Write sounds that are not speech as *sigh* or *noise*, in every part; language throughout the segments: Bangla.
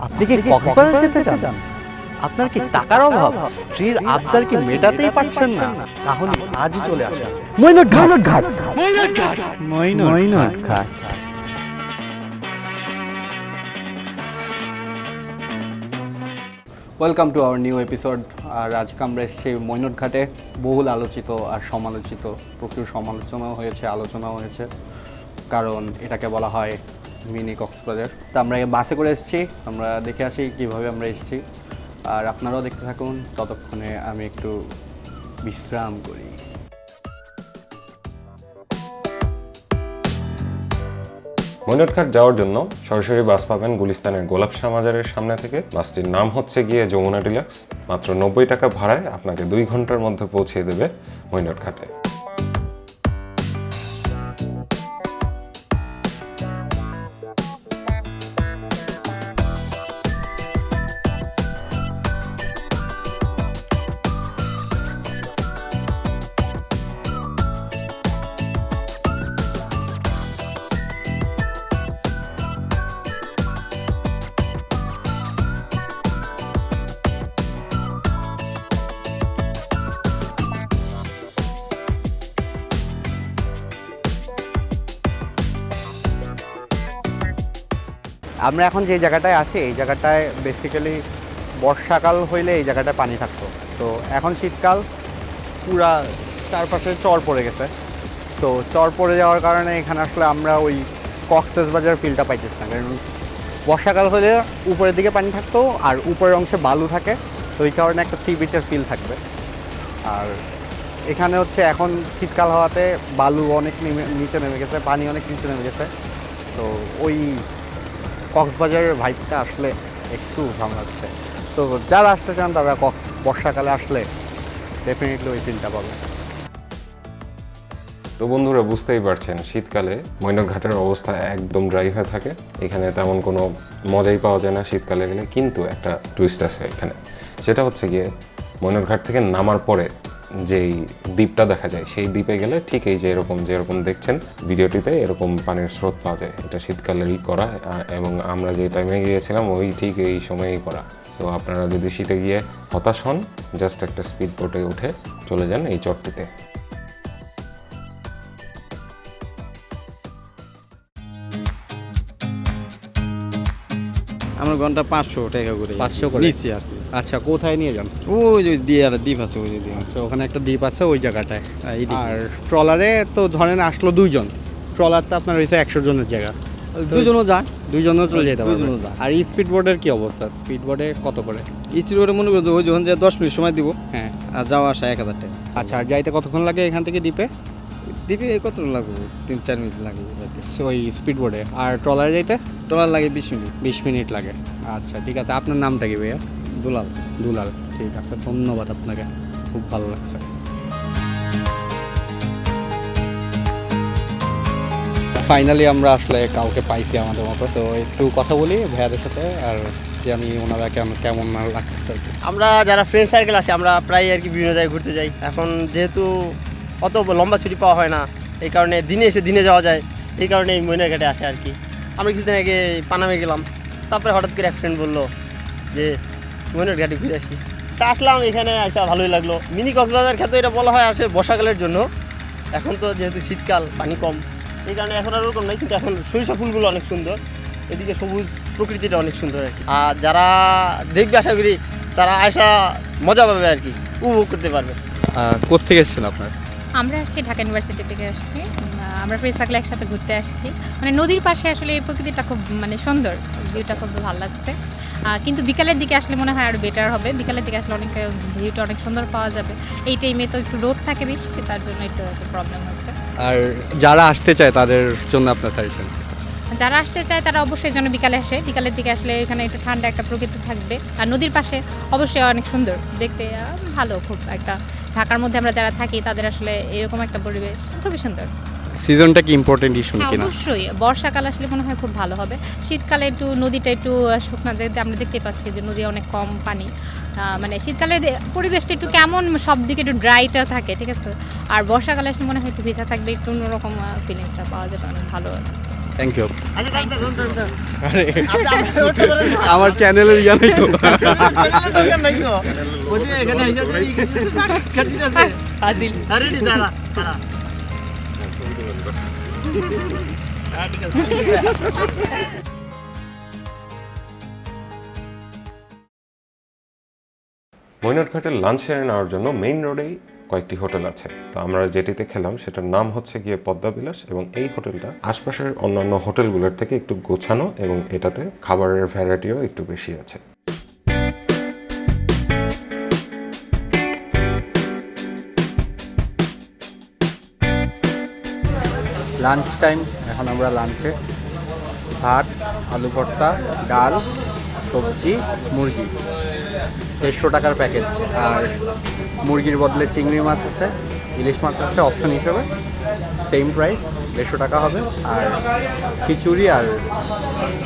আপনি কি কক্সবাজার যেতে চান? আপনার কি টাকার অভাব? স্ত্রীর আবদার কি মেটাতেই পারছেন না। তাহলে আজই চলে আসুন। মৈনট ঘাট। Mainot Ghat. Mainot Ghat. Welcome to our new episode আর আজকে আমরা এসেছি মৈনট ঘাটে। বহুল আলোচিত আর সমালোচিত। প্রচুর সমালোচনাও হয়েছে আলোচনাও হয়েছে। কারণ এটাকে বলা হয় মিনি কক্সবাজার। তো আমরা বাসে করে এসেছি। আমরা দেখে আসি কীভাবে আমরা এসেছি। আর আপনারাও দেখতে থাকুন। ততক্ষণে আমি একটু বিশ্রাম করি। মৈনটঘাট যাওয়ার জন্য সরাসরি বাস পাবেন গুলিস্তানের গোলাপ শাহ মাজারের সামনে থেকে। বাসটির নাম হচ্ছে গিয়ে যমুনা ডিলাক্স। মাত্র নব্বই টাকা ভাড়ায় আপনাকে দুই ঘণ্টার মধ্যে পৌঁছে দেবে মৈনটঘাটে আমরা এখন যে জায়গাটায় আছি, এই জায়গাটায় বেসিক্যালি বর্ষাকাল হইলে এই জায়গাটায় পানি থাকতো। তো এখন শীতকাল, পুরা চারপাশে চর পড়ে গেছে। তো চর পড়ে যাওয়ার কারণে এখানে আসলে আমরা ওই কক্সেস বাজার ফিলটা পাইতেছি না। কারণ বর্ষাকাল হলে উপরের দিকে পানি থাকতো আর উপরের অংশে বালু থাকে, তো এই কারণে একটা সি বিচের ফিল থাকবে। আর এখানে হচ্ছে এখন শীতকাল হওয়াতে বালু অনেক নেমে, নিচে নেমে গেছে, পানি অনেক নিচে নেমে গেছে। তো ওই কক্সবাজারের ভাইবটা আসলে একটু ভালো লাগছে তো যারা আসতে চান, তারা বর্ষাকালে আসলে ডেফিনেটলি ওই ফিলটা পাবে তো বন্ধুরা, বুঝতেই পারছেন, শীতকালে মৈনটঘাটের অবস্থা একদম ড্রাই হয়ে থাকে। এখানে তেমন কোনো মজাই পাওয়া যায় না শীতকালে গেলে, কিন্তু একটা টুইস্ট আছে এখানে। সেটা হচ্ছে গিয়ে মৈনটঘাট থেকে নামার পরে যেই দ্বীপটা দেখা যায় সেই দ্বীপে গেলে ঠিক এই যে এরকম যেরকম দেখছেন ভিডিওটিতে এরকম পানির স্রোত পাওয়া যায়। এটা শীতকালেরই করা এবং আমরা যে টাইমে গিয়েছিলাম ওই ঠিক এই সময়েই করা। সো আপনারা যদি শীতে গিয়ে হতাশ হন জাস্ট একটা স্পিড বোটে উঠে চলে যান এই চটটিতে আমরা ঘণ্টা পাঁচশো টাকা করে 500 করে? নিচ্ছি আর কি। আচ্ছা কোথায় নিয়ে যান? ওই যে দিয়ে আর দ্বীপ আছে ওই যে দ্বীপ। তো ওখানে একটা দ্বীপ আছে ওই জায়গাটায়। হ্যাঁ, আর ট্রলারে তো ধরেন আসলো দুইজন। ট্রলারটা আপনার হয়েছে একশো জনের জায়গা। দুজনও যায় দুইজনও চলে যেতে পারবে দুইজনও যায়। আর স্পিড বোর্ডের কি অবস্থা? স্পিড বোর্ডে কত করে? ইস্ত্রি করে মনে করো ওই যখন যে দশ মিনিট সময় দিব হ্যাঁ। আর যাওয়া আসা এক হাজার টাকা। আচ্ছা আর যাইতে কতক্ষণ লাগে এখান থেকে দ্বীপে? দ্বীপে কত লাগবে? তিন চার মিনিট লাগে যাইতে। ওই স্পিড বোর্ডে আর ট্রলারে যাইতে? ট্রলার লাগে বিশ মিনিট। বিশ মিনিট লাগে। আচ্ছা ঠিক আছে। আপনার নামটা কি ভাইয়া? দুলাল। দুলাল ঠিক আছে ধন্যবাদ আপনাকে খুব ভালো লাগছে। ফাইনালি আমরা আসলে কাউকে পাইছি আমাদের মতো তো একটু কথা বলি ভাইয়াদের সাথে আর যে আমি ওনারা কেমন কেমন না লাগতেছে আর কি। আমরা যারা ফ্রেন্ড সার্কেল আছে আমরা প্রায় আর কি বিভিন্ন জায়গায় ঘুরতে যাই। এখন যেহেতু অত লম্বা ছুটি পাওয়া হয় না এই কারণে দিনে এসে দিনে যাওয়া যায় এই কারণে এই মইনার ঘাটে আসে আর কি। আমরা কিছুদিন আগে পানামে গেলাম তারপরে হঠাৎ করে এক ফ্রেন্ড বলল যে মইনার ঘাটে ফিরে আসি। তা আসলাম, এখানে আসা ভালোই লাগল। মিনি কক্সবাজার খেতে এটা বলা হয় আসে বর্ষাকালের জন্য। এখন তো যেহেতু শীতকাল, পানি কম। এই কারণে এখন আর ওরকম নাই, কিন্তু এখন সরিষা ফুলগুলো অনেক সুন্দর। এদিকে সবুজ প্রকৃতিটা অনেক সুন্দর আর আর যারা দেখবে, আশা করি তারা আসা মজা পাবে আর কি, উপভোগ করতে পারবে। কোথেকে এসেছেন আপনার? আমরা আসছি ঢাকা ইউনিভার্সিটি থেকে আসছি। আমরা ফ্রেন্ড সাকলে একসাথে ঘুরতে আসছি। মানে নদীর পাশে আসলে এই প্রকৃতিটা খুব মানে সুন্দর। ভিউটা খুব ভালো লাগছে। কিন্তু বিকালের দিকে আসলে মনে হয় আরও বেটার হবে। বিকালের দিকে আসলে অনেক ভিউটা অনেক সুন্দর পাওয়া যাবে। এই টাইমে তো একটু রোদ থাকে বেশি, তার জন্য একটু প্রবলেম হচ্ছে। আর যারা আসতে চায় তাদের জন্য আপনার সাজেশন যারা আসতে চায় তারা অবশ্যই যেন বিকালে আসে। বিকালের দিকে আসলে এখানে একটু ঠান্ডা একটা প্রকৃতি থাকবে। আর নদীর পাশে অবশ্যই অনেক সুন্দর। দেখতে ভালো খুব একটা। ঢাকার মধ্যে আমরা যারা থাকি তাদের আসলে এরকম একটা পরিবেশ খুবই সুন্দর। সিজনটা কি ইম্পর্টেন্ট ইস্যু হ্যাঁ, কিনা অবশ্যই। বর্ষাকাল আসলে মনে হয় খুব ভালো হবে। শীতকালে একটু নদীটা একটু শুকনা দেখতে আমরা দেখতে পাচ্ছি যে নদী অনেক কম পানি। মানে শীতকালে পরিবেশটা একটু কেমন সব দিকে একটু ড্রাইটা থাকে ঠিক আছে? আর বর্ষাকালে আসলে মনে হয় একটু ভেজা থাকবে একটু অন্যরকম ফিলিংসটা পাওয়া যাবে অনেক ভালো। থ্যাংক ইউ আচ্ছা ওটা ধরেন না। *laughs* আমার চ্যানেলের জানাই তো *laughs* নাই। হ্যাঁ। মৈনটঘাটের লাঞ্চ সেরে নেওয়ার জন্য মেইন রোডেই কয়েকটি হোটেল আছে। তো আমরা যেটিতে খেলাম সেটার নাম হচ্ছে গিয়ে পদ্মাবিলাস এবং এই হোটেলটা আশপাশের অন্যান্য হোটেলগুলোর থেকে একটু গোছানো এবং এটাতে খাবারের ভ্যারাইটিও একটু বেশি আছে। লাঞ্চ টাইম এখন আমরা লাঞ্চে ভাত, আলু ভর্তা, ডাল, সবজি, মুরগি। দেড়শো টাকার প্যাকেজ আর মুরগির বদলে চিংড়ি মাছ আছে, ইলিশ মাছ আছে অপশন হিসেবে। সেম প্রাইস দেড়শো টাকা হবে। আর খিচুড়ি আর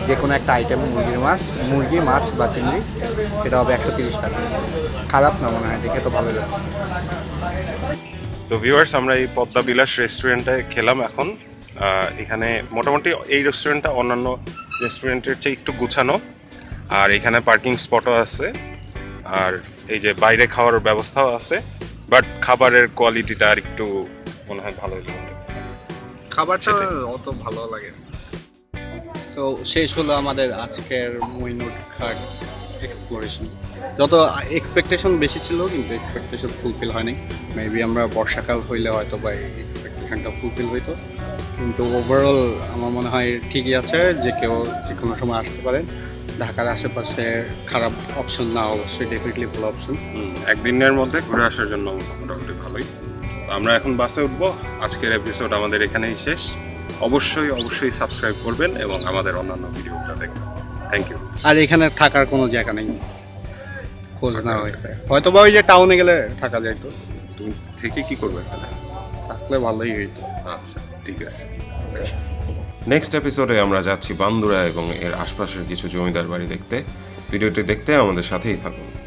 যে কোনো একটা আইটেম মুরগির মাছ, মুরগি, মাছ বা চিংড়ি, সেটা হবে একশো তিরিশ টাকা। খারাপ না মনে হয়, দেখে তো ভালো লাগে তো ভিউয়ার্স আমরা এই পদ্মা বিলাস রেস্টুরেন্টে খেলাম এখন। এখানে মোটামুটি এই রেস্টুরেন্টটা অন্যান্য রেস্টুরেন্টের চেয়ে একটু গুছানো। আর এখানে পার্কিং স্পটও আছে। আর এই যে বাইরে খাওয়ার ব্যবস্থাও আছে বাট খাবারের কোয়ালিটিটা আর একটু মনে হয় ভালো খাবারটা অত ভালো লাগে তো শেষ হলো আমাদের আজকের মইনুট ঘাট এক্সপ্লোরেশন যত এক্সপেকটেশন বেশি ছিল কিন্তু এক্সপেকটেশন ফুলফিল হয়নি। মেবি আমরা বর্ষাকাল হইলে হয়তো বা এক্সপেকটেশনটা ফুলফিল হইতো। কিন্তু ওভারঅল আমার মনে হয় ঠিকই আছে যে কেউ যে কোনো সময় আসতে পারেন। ঢাকার আশেপাশে খারাপ অপশন না অবশ্যই ডেফিনেটলি ভালো অপশন একদিনের মধ্যে ঘুরে আসার জন্য মোটামুটি ভালোই। তো আমরা এখন বাসে উঠবো আজকের এপিসোড আমাদের এখানেই শেষ। অবশ্যই অবশ্যই সাবস্ক্রাইব করবেন এবং আমাদের অন্যান্য ভিডিওগুলো দেখবেন। থ্যাংক ইউ আর এখানে থাকার কোনো জায়গা নেই। খোঁজ না হয়েছে। হয়তো বা ওই যে টাউনে গেলে থাকা যায় তো। তুমি থেকে কি করবে এখানে থাকলে ভালোই হইতো। আচ্ছা ঠিক আছে। নেক্সট এপিসোডে আমরা যাচ্ছি বান্দুরা এবং এর আশপাশের কিছু জমিদার বাড়ি দেখতে। ভিডিওটি দেখতে আমাদের সাথেই থাকুন।